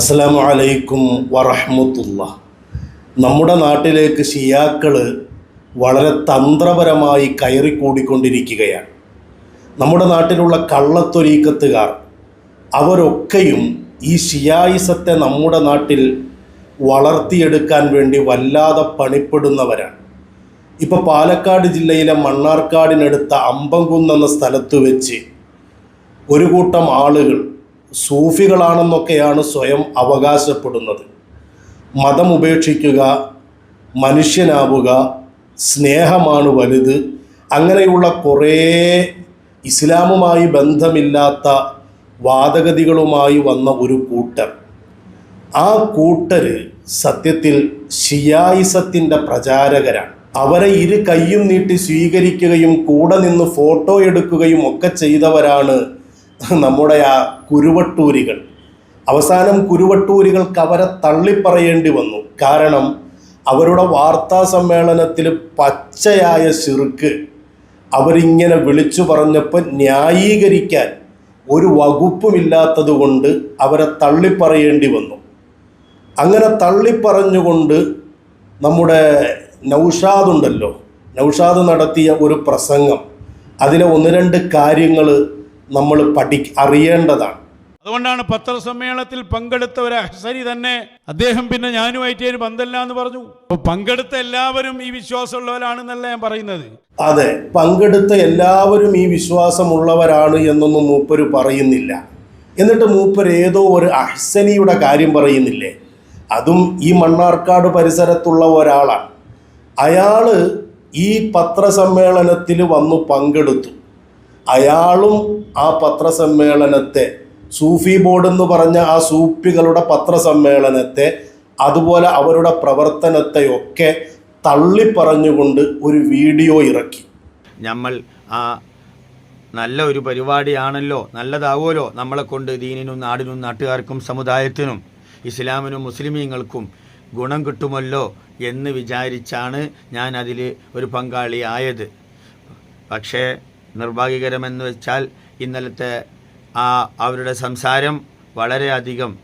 അസ്സലാമു അലൈക്കും വറഹ്മത്തുള്ള നമ്മുടെ നാട്ടിലേക്ക് ഷിയാക്കൾ വളരെ തന്ത്രപരമായി കയറിക്കൂടിക്കൊണ്ടിരിക്കുകയാണ് നമ്മുടെ നാട്ടിലുള്ള കള്ളത്തൊരീക്കത്തുകാർ അവരൊക്കെയും ഈ ഷിയായിസത്തെ നമ്മുടെ നാട്ടിൽ വളർത്തിയെടുക്കാൻ വേണ്ടി വല്ലാതെ പണിപ്പെടുന്നവരാണ്. ഇപ്പോൾ പാലക്കാട് ജില്ലയിലെ മണ്ണാർക്കാടിനടുത്ത അമ്പംകുന്ന് എന്ന സ്ഥലത്ത് വെച്ച് ഒരു കൂട്ടം ആളുകൾ സൂഫികളാണെന്നൊക്കെയാണ് സ്വയം അവകാശപ്പെടുന്നത്. മതം ഉപേക്ഷിക്കുക മനുഷ്യനാവുക സ്നേഹമാണ് വലുത്. അങ്ങനെയുള്ള കുറേ ഇസ്ലാമുമായി ബന്ധമില്ലാത്ത വാദഗതികളുമായി വന്ന ഒരു കൂട്ടർ. ആ കൂട്ടർ സത്യത്തിൽ ഷിയായിസത്തിന്റെ പ്രചാരകരാണ്. അവരെ ഇരു കൈയും നീട്ടി സ്വീകരിക്കുകയും കൂടെ നിന്ന് ഫോട്ടോ എടുക്കുകയും ഒക്കെ ചെയ്തവരാണ് നമ്മുടെ ആ കുരുവട്ടൂരികൾ. അവസാനം കുരുവട്ടൂരികൾക്ക് അവരെ തള്ളിപ്പറയേണ്ടി വന്നു. കാരണം അവരുടെ വാർത്താ സമ്മേളനത്തിൽ പച്ചയായ ശിർക്ക് അവരിങ്ങനെ വിളിച്ചു പറഞ്ഞപ്പോൾ ന്യായീകരിക്കാൻ ഒരു വകുപ്പുമില്ലാത്തത് കൊണ്ട് അവരെ തള്ളിപ്പറയേണ്ടി വന്നു. അങ്ങനെ തള്ളിപ്പറഞ്ഞുകൊണ്ട് നമ്മുടെ നൗഷാദ് ഉണ്ടല്ലോ. നൗഷാദ് നടത്തിയ ഒരു പ്രസംഗം. അതിലെ ഒന്ന് രണ്ട് കാര്യങ്ങൾ നമ്മൾ പഠി അറിയേണ്ടതാണ്. അതുകൊണ്ടാണ് പത്രസമ്മേളനത്തിൽ പങ്കെടുത്ത ഒരു അഹ്സരി തന്നെ അദ്ദേഹം പിന്നെ ഞാനുമായിട്ട് അതിന് ബന്ധമില്ല എന്ന് പറഞ്ഞു. പങ്കെടുത്ത എല്ലാവരും ഈ വിശ്വാസമുള്ളവരാണെന്നല്ല ഞാൻ പറയുന്നത്. അതെ പങ്കെടുത്ത എല്ലാവരും ഈ വിശ്വാസമുള്ളവരാണ് എന്നൊന്നും മൂപ്പര് പറയുന്നില്ല. എന്നിട്ട് മൂപ്പർ ഏതോ ഒരു അഹ്സനിയുടെ കാര്യം പറയുന്നില്ലേ? അതും ഈ മണ്ണാർക്കാട് പരിസരത്തുള്ള ഒരാളാണ്. അയാൾ ഈ പത്രസമ്മേളനത്തിൽ വന്നു പങ്കെടുത്തു. അയാളും ആ പത്രസമ്മേളനത്തെ സൂഫി ബോർഡ് എന്ന് പറഞ്ഞ ആ സൂപ്പികളുടെ പത്രസമ്മേളനത്തെ അതുപോലെ അവരുടെ പ്രവർത്തനത്തെയൊക്കെ തള്ളിപ്പറഞ്ഞുകൊണ്ട് ഒരു വീഡിയോ ഇറക്കി. നമ്മൾ ആ നല്ല ഒരു പരിപാടിയാണല്ലോ നല്ലതാവുമല്ലോ നമ്മളെ കൊണ്ട് ദീനിനും നാടിനും നാട്ടുകാർക്കും സമുദായത്തിനും ഇസ്ലാമിനും മുസ്ലിമീങ്ങൾക്കും ഗുണം കിട്ടുമല്ലോ എന്ന് വിചാരിച്ചാണ് ഞാൻ അതിൽ ഒരു പങ്കാളിയായത്. പക്ഷേ നിർഭാഗ്യകരമെന്ന് വെച്ചാൽ ഇന്നലത്തെ ആ അവരുടെ സംസാരം വളരെയധികം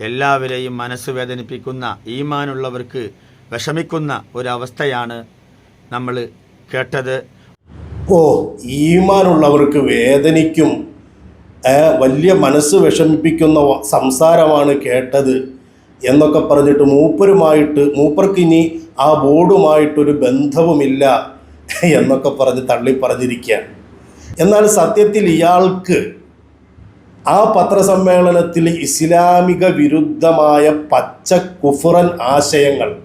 എല്ലാവരെയും മനസ്സ് വേദനിപ്പിക്കുന്ന ഈമാനുള്ളവർക്ക് വിഷമിക്കുന്ന ഒരവസ്ഥയാണ് നമ്മൾ കേട്ടത്. ഓ ഈമാനുള്ളവർക്ക് വേദനിക്കും വലിയ മനസ്സ് വിഷമിപ്പിക്കുന്ന സംസാരമാണ് കേട്ടത് എന്നൊക്കെ പറഞ്ഞിട്ട് മൂപ്പരുമായിട്ട് മൂപ്പർക്ക് ഇനി ആ ബോർഡുമായിട്ടൊരു ബന്ധവുമില്ല എന്നൊക്കെ പറഞ്ഞ് തള്ളി പറഞ്ഞിരിക്കുകയാണ് എന്നാൽ സത്യത്തിൽ ഇയാൾക്ക് ആ പത്രസമ്മേളനത്തിൽ ഇസ്ലാമിക വിരുദ്ധമായ പച്ച കുഫുറൻ ആശയങ്ങൾ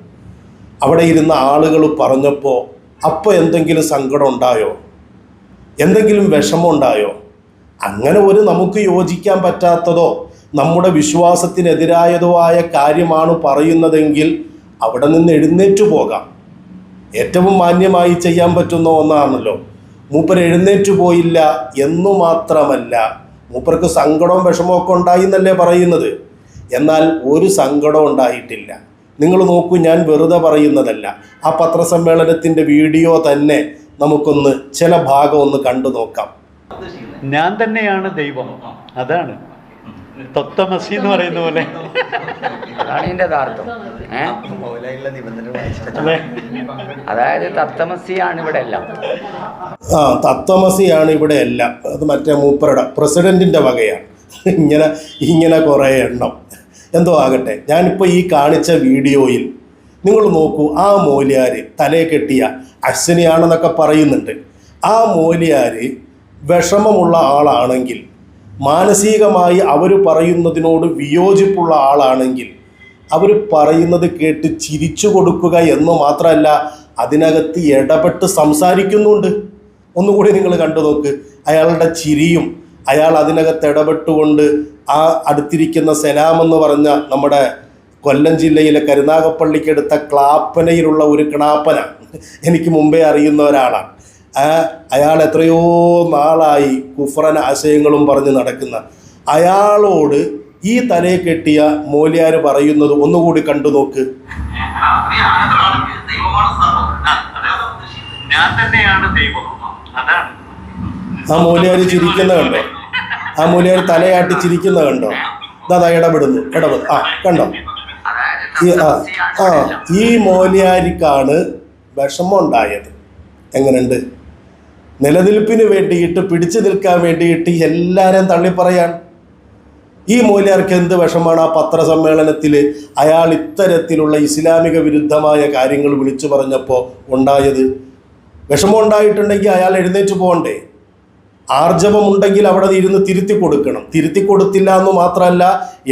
അവിടെ ഇരുന്ന ആളുകൾ പറഞ്ഞപ്പോൾ അപ്പോൾ എന്തെങ്കിലും സങ്കടം ഉണ്ടായോ? എന്തെങ്കിലും വിഷമമുണ്ടായോ അങ്ങനെ ഒരു നമുക്ക് യോജിക്കാൻ പറ്റാത്തതോ നമ്മുടെ വിശ്വാസത്തിനെതിരായതോ ആയ കാര്യമാണ് പറയുന്നതെങ്കിൽ അവിടെ നിന്ന് എഴുന്നേറ്റു പോകാം. ഏറ്റവും മാന്യമായി ചെയ്യാൻ പറ്റുന്ന ഒന്നാണല്ലോ മൂപ്പർ എഴുന്നേറ്റ് പോയില്ല എന്നു മാത്രമല്ല മൂപ്പർക്ക് സങ്കടവും വിഷമവും ഒക്കെ ഉണ്ടായി എന്നല്ലേ പറയുന്നത്. എന്നാൽ ഒരു സങ്കടം ഉണ്ടായിട്ടില്ല. നിങ്ങൾ നോക്കൂ ഞാൻ വെറുതെ പറയുന്നതല്ല. ആ പത്രസമ്മേളനത്തിന്റെ വീഡിയോ തന്നെ നമുക്കൊന്ന് ചില ഭാഗം ഒന്ന് കണ്ടു നോക്കാം. ഞാൻ തന്നെയാണ് ദൈവം. അതാണ്. തൊത്തമസി എന്ന് പറയുന്ന പോലെ. അതാണ് യഥാർത്ഥം. അതായത് തത്തമസിയാണ് ഇവിടെ എല്ലാം. ആ തത്തമസിയാണ് ഇവിടെ എല്ലാം. അത് മറ്റേ മൂപ്പരുടെ പ്രസിഡന്റിന്റെ വകയാണ്. ഇങ്ങനെ ഇങ്ങനെ കുറേ എണ്ണം. എന്തോ ആകട്ടെ. ഞാനിപ്പോൾ ഈ കാണിച്ച വീഡിയോയിൽ നിങ്ങൾ നോക്കൂ ആ മോലിയാര് തലയെ കെട്ടിയ അശ്വനിയാണെന്നൊക്കെ പറയുന്നുണ്ട്. ആ മോലിയാര് വിഷമമുള്ള ആളാണെങ്കിൽ മാനസികമായി അവർ പറയുന്നതിനോട് വിയോജിപ്പുള്ള ആളാണെങ്കിൽ അവർ പറയുന്നത് കേട്ട് ചിരിച്ചു കൊടുക്കുക എന്ന് മാത്രമല്ല അതിനകത്ത് ഇടപെട്ട് സംസാരിക്കുന്നുണ്ട്. ഒന്നുകൂടി നിങ്ങൾ കണ്ടു നോക്ക്. അയാളുടെ ചിരിയും അയാൾ അതിനകത്ത് ഇടപെട്ടുകൊണ്ട് ആ അടുത്തിരിക്കുന്ന സലാം എന്ന് പറഞ്ഞ നമ്മുടെ കൊല്ലം ജില്ലയിലെ കരുനാഗപ്പള്ളിക്കടുത്ത ക്ലാപ്പനയിലുള്ള ഒരു കിണാപ്പന എനിക്ക് മുമ്പേ അറിയുന്ന ഒരാളാണ്. അയാൾ എത്രയോ നാളായി കുഫറൻ ആശയങ്ങളും പറഞ്ഞ് നടക്കുന്ന. അയാളോട് ഈ തലയെ കെട്ടിയ മോലിയാർ പറയുന്നത് ഒന്നുകൂടി കണ്ടു നോക്ക്. ആ മോലിയാർ ചിരിക്കുന്ന കണ്ടോ? ആ മോലിയാർ തലയാട്ടി ചിരിക്കുന്ന കണ്ടോ? ഇതാ ഇടപെടുന്നു. ഇടപെടുന്നു ആ കണ്ടോ? ഈ ആ ആ ഈ മോലിയാരിക്കാണ് വിഷമം ഉണ്ടായത് എങ്ങനെയുണ്ട്? നിലനിൽപ്പിന് വേണ്ടിയിട്ട് പിടിച്ചു നിൽക്കാൻ വേണ്ടിയിട്ട് എല്ലാവരും തള്ളിപ്പറയാൻ. ഈ മൂല്യർക്ക് എന്ത് വിഷമാണ് ആ പത്രസമ്മേളനത്തിൽ അയാൾ ഇത്തരത്തിലുള്ള ഇസ്ലാമിക വിരുദ്ധമായ കാര്യങ്ങൾ വിളിച്ചു പറഞ്ഞപ്പോൾ ഉണ്ടായത്? വിഷമം ഉണ്ടായിട്ടുണ്ടെങ്കിൽ അയാൾ എഴുന്നേറ്റ് പോകണ്ടേ? ആർജവമുണ്ടെങ്കിൽ അവിടെ ഇരുന്ന് തിരുത്തി കൊടുക്കണം. തിരുത്തി കൊടുത്തില്ല എന്ന് മാത്രമല്ല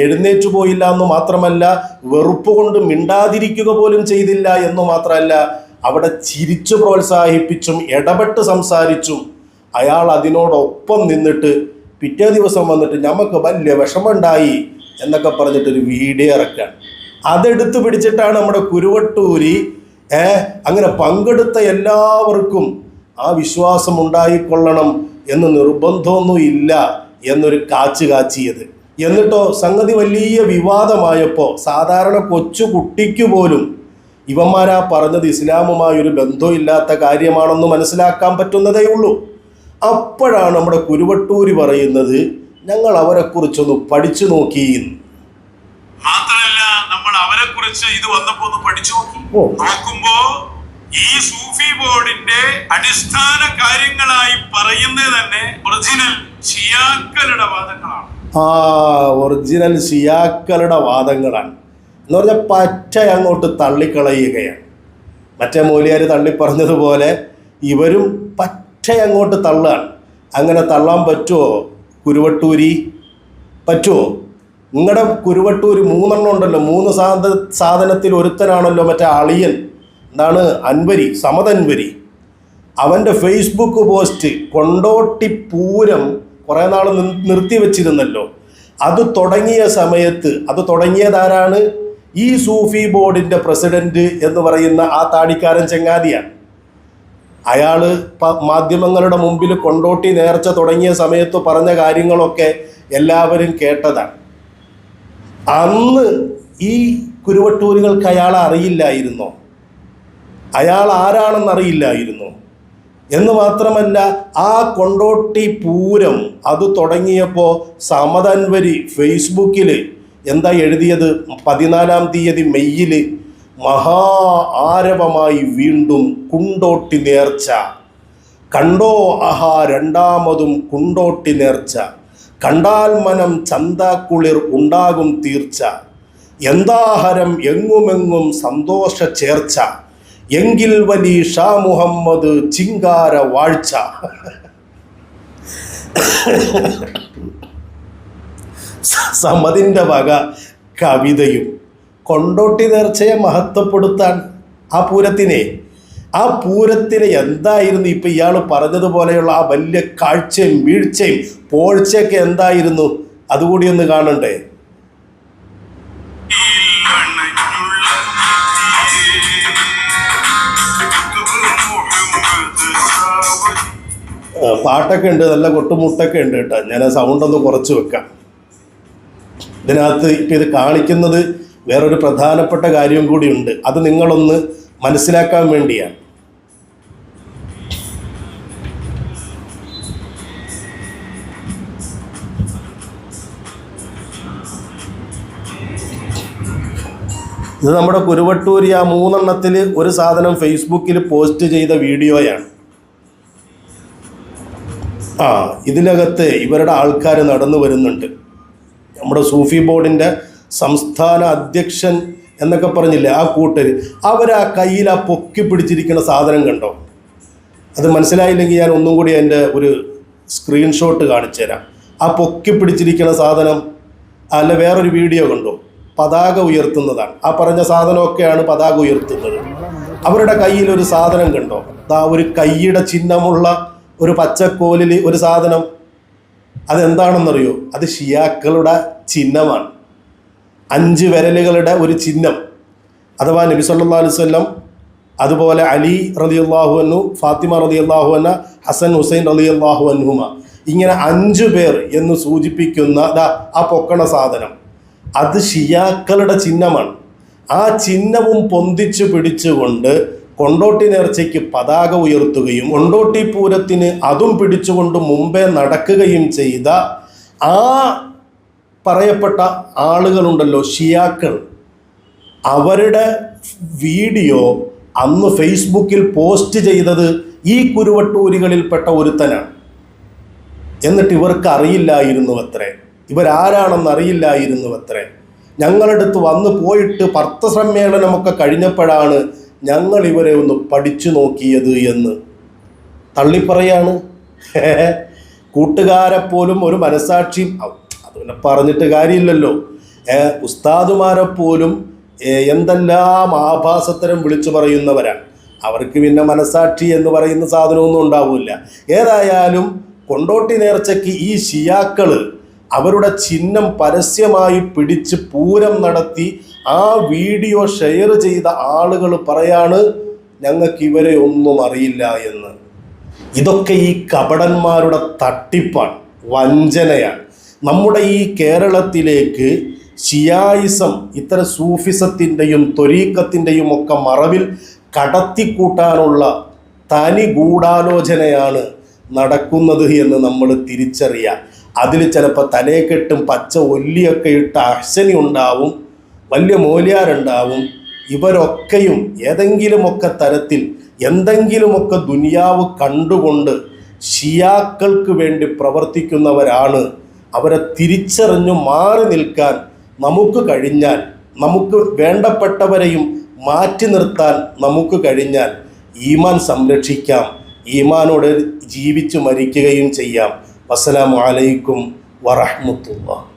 എഴുന്നേറ്റ് പോയില്ല എന്ന് മാത്രമല്ല വെറുപ്പ് കൊണ്ട് മിണ്ടാതിരിക്കുക പോലും ചെയ്തില്ല എന്ന് മാത്രമല്ല അവിടെ ചിരിച്ചു പ്രോത്സാഹിപ്പിച്ചും ഇടപെട്ട് സംസാരിച്ചും അയാൾ അതിനോടൊപ്പം നിന്നിട്ട് പിറ്റേ ദിവസം വന്നിട്ട് നമുക്ക് വലിയ വിഷമമുണ്ടായി എന്നൊക്കെ പറഞ്ഞിട്ടൊരു വീഡിയോ ഇറക്കുകയാണ് അതെടുത്ത് പിടിച്ചിട്ടാണ് നമ്മുടെ കുരുവട്ടൂരി ഏ അങ്ങനെ പങ്കെടുത്ത എല്ലാവർക്കും ആ വിശ്വാസം ഉണ്ടായിക്കൊള്ളണം എന്ന് നിർബന്ധമൊന്നും ഇല്ല എന്നൊരു കാച്ച് കാച്ചിയത്. എന്നിട്ടോ സംഗതി വലിയ വിവാദമായപ്പോൾ സാധാരണ കൊച്ചു കുട്ടിക്ക് പോലും ഇവന്മാരാ പറഞ്ഞത് ഇസ്ലാമുമായി ഒരു ബന്ധമില്ലാത്ത കാര്യമാണെന്ന് മനസ്സിലാക്കാൻ പറ്റുന്നതേ ഉള്ളൂ. അപ്പോഴാണ് നമ്മുടെ കുരുവട്ടൂരി പറയുന്നത് ഞങ്ങൾ അവരെക്കുറിച്ചൊന്ന് പഠിച്ചു നോക്കി. മാത്രമല്ല നമ്മൾ അവരെ കുറിച്ച് ഇത് വന്നപ്പോ ഒന്ന് പഠിച്ചു. നോക്കുമ്പോ ഈ സൂഫി ബോർഡിന്റെ അടിസ്ഥാന കാര്യങ്ങളായി പറയുന്നത് തന്നെ ഒറിജിനൽ ഷിയാക്കളുടെ വാദങ്ങളാണ്. ആ ഒറിജിനൽ ഷിയാക്കളുടെ വാദങ്ങളാണ്. എന്ന് പറഞ്ഞാൽ പച്ച അങ്ങോട്ട് തള്ളിക്കളയുകയാണ്. മറ്റേ മൂലിയാർ തള്ളി പറഞ്ഞതുപോലെ ഇവരും പച്ച അങ്ങോട്ട് തള്ളുകയാണ് അങ്ങനെ തള്ളാൻ പറ്റുമോ കുരുവട്ടൂരി? പറ്റുമോ നിങ്ങളുടെ കുരുവട്ടൂർ മൂന്നെണ്ണം ഉണ്ടല്ലോ. മൂന്ന് സാധ സാധനത്തിൽ ഒരുത്തനാണല്ലോ മറ്റേ അളിയൻ. എന്താണ്? അൻവരി സമതൻവരി. അവന്റെ ഫേസ്ബുക്ക് പോസ്റ്റ് കൊണ്ടോട്ടി പൂരം കുറേ നാൾ നിർത്തി വെച്ചിരുന്നല്ലോ അത് തുടങ്ങിയ സമയത്ത് അത് തുടങ്ങിയതാരാണ്? ഈ സൂഫി ബോർഡിന്റെ പ്രസിഡന്റ് എന്ന് പറയുന്ന ആ താടിക്കാരൻ ചെങ്ങാതിയാണ്. അയാൾ മാധ്യമങ്ങളുടെ മുമ്പിൽ കൊണ്ടോട്ടി നേർച്ച തുടങ്ങിയ സമയത്ത് പറഞ്ഞ കാര്യങ്ങളൊക്കെ എല്ലാവരും കേട്ടതാണ്. അന്ന് ഈ കുരുവട്ടൂരുകൾക്ക് അയാൾ അറിയില്ലായിരുന്നോ? അയാൾ ആരാണെന്ന് അറിയില്ലായിരുന്നു? എന്ന് മാത്രമല്ല ആ കൊണ്ടോട്ടി പൂരം അത് തുടങ്ങിയപ്പോൾ സമതൻവരി ഫേസ്ബുക്കിൽ എന്താ എഴുതിയത്? പതിനാലാം തീയതി മെയ്യിൽ മഹാ ആരവമായി വീണ്ടും കുണ്ടോട്ടി നേർച്ച. കണ്ടോ അഹാ രണ്ടാമതും കുണ്ടോട്ടി നേർച്ച. കണ്ടാൽ മനം ചന്താക്കുളിർ ഉണ്ടാകും തീർച്ച. എന്താഹരം എങ്ങുമെങ്ങും സന്തോഷ ചേർച്ച. എങ്കിൽ വലി ഷാ മുഹമ്മദ് ചിങ്കാര വാഴ്ച. സമതിന്റെ വക കവിതയും. കൊണ്ടോട്ടി നേർച്ചയെ മഹത്വപ്പെടുത്താൻ ആ പൂരത്തിനെ ആ പൂരത്തിന് എന്തായിരുന്നു ഇപ്പം ഇയാൾ പറഞ്ഞതുപോലെയുള്ള ആ വലിയ കാഴ്ചയും വീഴ്ചയും പോഴ്ചയൊക്കെ എന്തായിരുന്നു? അതുകൂടി ഒന്ന് കാണണ്ടേ? പാട്ടൊക്കെ ഉണ്ട് നല്ല കൊട്ടുമുട്ടൊക്കെ ഉണ്ട് കേട്ടോ. ഞാൻ സൗണ്ട് ഒന്ന് കുറച്ച് വെക്കാം. ഇതിനകത്ത് ഇപ്പം ഇത് കാണിക്കുന്നത് വേറൊരു പ്രധാനപ്പെട്ട കാര്യം കൂടിയുണ്ട്. അത് നിങ്ങളൊന്ന് മനസ്സിലാക്കാൻ വേണ്ടിയാണ്. ഇത് നമ്മുടെ കുരുവട്ടൂരി ആ മൂന്നെണ്ണത്തിൽ ഒരു സാധനം ഫേസ്ബുക്കിൽ പോസ്റ്റ് ചെയ്ത വീഡിയോയാണ്. ആ ഇതിനകത്ത് ഇവരുടെ ആൾക്കാർ നടന്നു വരുന്നുണ്ട്. നമ്മുടെ സൂഫി ബോർഡിന്റെ സംസ്ഥാന അധ്യക്ഷൻ എന്നൊക്കെ പറഞ്ഞില്ലേ ആ കൂട്ടർ അവർ ആ കയ്യിൽ ആ പൊക്കി പിടിച്ചിരിക്കുന്ന സാധനം കണ്ടോ? അത് മനസ്സിലായില്ലെങ്കിൽ ഞാൻ ഒന്നും കൂടി എന്റെ ഒരു സ്ക്രീൻഷോട്ട് കാണിച്ചു തരാം. ആ പൊക്കി പിടിച്ചിരിക്കുന്ന സാധനം അല്ല വേറൊരു വീഡിയോ കണ്ടോ? പതാക ഉയർത്തുന്നതാണ്. ആ പറഞ്ഞ സാധനമൊക്കെയാണ് പതാക ഉയർത്തുന്നത്. അവരുടെ കയ്യിൽ ഒരു സാധനം കണ്ടോ? ആ ഒരു കൈയുടെ ചിഹ്നമുള്ള ഒരു പച്ചക്കോലിൽ ഒരു സാധനം. അതെന്താണെന്നറിയോ? അത് ഷിയാക്കളുടെ ചിഹ്നമാണ്. അഞ്ച് വിരലുകളുടെ ഒരു ചിഹ്നം. അഥവാ നബി സല്ലാ അലൈഹി വസല്ലം അതുപോലെ അലി റതി അള്ളാഹു അൻഹു ഫാത്തിമ റതി അള്ളാഹു അൻഹ ഹസൻ ഹുസൈൻ റതി അള്ളാഹു അൻഹുമ. ഇങ്ങനെ അഞ്ചു പേർ എന്ന് സൂചിപ്പിക്കുന്ന ആ പൊക്കണ സാധനം. അത് ഷിയാക്കളുടെ ചിഹ്നമാണ്. ആ ചിഹ്നവും പൊന്തിച്ചു പിടിച്ചുകൊണ്ട് കൊണ്ടോട്ടി നേർച്ചയ്ക്ക് പതാക ഉയർത്തുകയും കൊണ്ടോട്ടി പൂരത്തിന് അതും പിടിച്ചുകൊണ്ട് മുമ്പേ നടക്കുകയും ചെയ്ത ആ പറയപ്പെട്ട ആളുകളുണ്ടല്ലോ ഷിയാക്കൾ. അവരുടെ വീഡിയോ അന്ന് ഫേസ്ബുക്കിൽ പോസ്റ്റ് ചെയ്തത് ഈ കുരുവട്ടൂരികളിൽപ്പെട്ട ഒരുത്തനാണ്. എന്നിട്ട് ഇവർക്ക് അറിയില്ലായിരുന്നു അത്രേ ഇവരാരാണെന്ന് അറിയില്ലായിരുന്നു അത്രേ ഞങ്ങളടുത്ത് വന്ന് പോയിട്ട് പത്രസമ്മേളനമൊക്കെ കഴിഞ്ഞപ്പോഴാണ് ഞങ്ങൾ ഇവരെ ഒന്ന് പഠിച്ചു നോക്കിയത് എന്ന്. തള്ളിപ്പറയാണ്. കൂട്ടുകാരെ പോലും ഒരു മനസാക്ഷിയും അത് പിന്നെ പറഞ്ഞിട്ട് കാര്യമില്ലല്ലോ. ഉസ്താദുമാരെ പോലും എന്തെല്ലാം ആഭാസത്തരം വിളിച്ചു പറയുന്നവരാണ്. അവർക്ക് പിന്നെ മനസാക്ഷി എന്ന് പറയുന്ന സാധനമൊന്നും ഉണ്ടാവില്ല. ഏതായാലും കൊണ്ടോട്ടി നേർച്ചയ്ക്ക് ഈ ഷിയാക്കൾ അവരുടെ ചിഹ്നം പരസ്യമായി പിടിച്ച് പൂരം നടത്തി ആ വീഡിയോ ഷെയർ ചെയ്ത ആളുകൾ പറയാണ് ഞങ്ങൾക്ക് ഇവരെ ഒന്നും അറിയില്ല എന്ന്. ഇതൊക്കെ ഈ കപടന്മാരുടെ തട്ടിപ്പാണ് വഞ്ചനയാണ്. നമ്മുടെ ഈ കേരളത്തിലേക്ക് ഷിയായിസം ഇത്തരം സൂഫിസത്തിന്റെയും ത്വരീക്കത്തിന്റെയും ഒക്കെ മറവിൽ കടത്തിക്കൂട്ടാനുള്ള തനി ഗൂഢാലോചനയാണ് നടക്കുന്നത് എന്ന് നമ്മൾ തിരിച്ചറിയുക അതിൽ ചിലപ്പോൾ തലേക്കെട്ടും പച്ച ഒല്ലിയൊക്കെ ഇട്ട് അഹ്സനി ഉണ്ടാവും. വലിയ മൂല്യാരുണ്ടാവും. ഇവരൊക്കെയും ഏതെങ്കിലുമൊക്കെ തരത്തിൽ എന്തെങ്കിലുമൊക്കെ ദുനിയാവ് കണ്ടുകൊണ്ട് ഷിയാക്കൾക്ക് വേണ്ടി പ്രവർത്തിക്കുന്നവരാണ്. അവരെ തിരിച്ചറിഞ്ഞു മാറി നിൽക്കാൻ നമുക്ക് കഴിഞ്ഞാൽ നമുക്ക് വേണ്ടപ്പെട്ടവരെയും മാറ്റി നിർത്താൻ നമുക്ക് കഴിഞ്ഞാൽ ഈമാൻ സംരക്ഷിക്കാം. ഈമാനോട് ജീവിച്ചു മരിക്കുകയും ചെയ്യാം. അസ്സലാമു അലൈക്കും വറഹ്മത്തുള്ളാഹി.